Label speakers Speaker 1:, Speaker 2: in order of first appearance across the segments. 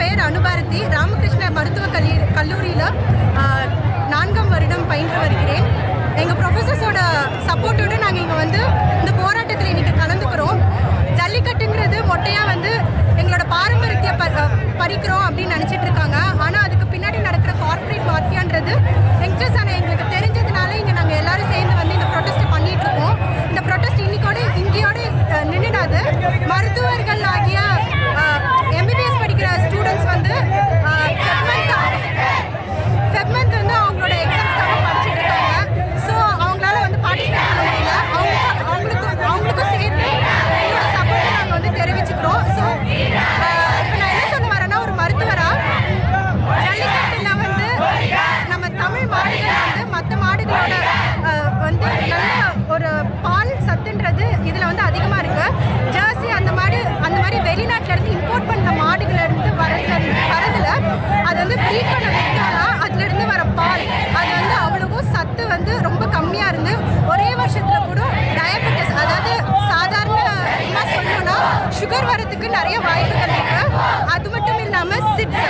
Speaker 1: பேர் அனுபாரதி. ராமகிருஷ்ண மருத்துவ கல்லூரி கல்லூரியில் நான்காம் வருடம் பயின்று வருகிறேன். எங்கள் ப்ரொஃபஸர்ஸோட சப்போர்ட்டோடு நாங்கள் இங்கே வந்து இந்த போராட்டத்தில் இன்னைக்கு கலந்துக்கிறோம். ஜல்லிக்கட்டுங்கிறது மொட்டையாக வந்து எங்களோட பாரம்பரியத்தை ப பறிக்கிறோம் அப்படின்னு நினச்சிட்டு இருக்காங்க. ஆனால் அதுக்கு பின்னாடி நடக்கிற கார்ப்பரேட் மாஃபியான்றது யங்ஸ்டர்ஸ் ஆனால் எங்களுக்கு வரதுக்கு நிறைய வாய்ப்புகள் இருக்கு. அது மட்டும் இல்லாமல் சிட்ஸ்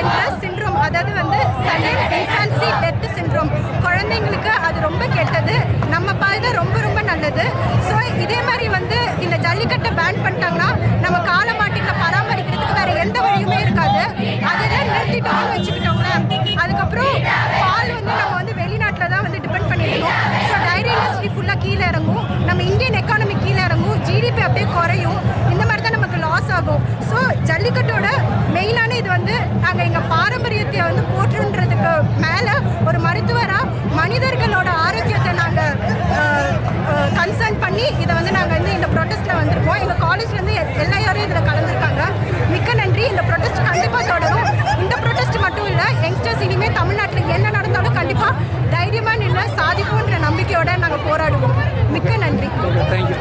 Speaker 1: என்ற சிண்ட்ரோம் அதாவது வந்து சடன் இன்ஃபான்சி டெத் சிண்ட்ரோம் குழந்தைங்களுக்கு அது ரொம்ப கெட்டது. நம்ம பால் தான் ரொம்ப ரொம்ப நல்லது. ஸோ இதே மாதிரி வந்து இந்த ஜல்லிக்கட்டை பேன் பண்ணிட்டாங்கன்னா நம்ம காலமாட்டிகளை பராமரிக்கிறதுக்கு வேற எந்த வழியுமே இருக்காது. அதெல்லாம் நிறுத்திட்டோம்னு வச்சுக்கிட்டோங்களேன் அதுக்கப்புறம் பால் வந்து நம்ம வந்து வெளிநாட்டில் தான் வந்து டிபெண்ட் பண்ணிருக்கோம். ஸோ டைரி இண்டஸ்ட்ரி ஃபுல்லாக கீழே இறங்கும். நம்ம இந்தியன் எக்கானமி கீழே இறங்கும். ஜிடிபி அப்படியே குறையும். ஆகும். ஸோ ஜல்லிக்கட்டோட மெயினான இது வந்து நாங்கள் எங்கள் பாரம்பரியத்தை வந்து போற்றுன்றதுக்கு மேலே ஒரு மருத்துவராக மனிதர்களோட ஆரோக்கியத்தை நாங்கள் கன்சர்ன் பண்ணி இதை வந்து நாங்கள் வந்து இந்த ப்ரொட்டஸ்ட்டில் வந்திருக்கோம். எங்கள் காலேஜ்லேருந்து எல்லாரும் இதில் கலந்துருக்காங்க. மிக்க நன்றி. இந்த ப்ரொட்டஸ்ட் கண்டிப்பாக தொடரும். இந்த ப்ரொட்டஸ்ட் மட்டும் இல்லை யங்ஸ்டர்ஸ் இனிமேல் தமிழ்நாட்டில் என்ன நடந்தாலும் கண்டிப்பாக தைரியமாக நின்று சாதிப்போன்ற நம்பிக்கையோடு நாங்கள் போராடுவோம். மிக்க நன்றி.
Speaker 2: தேங்க்யூ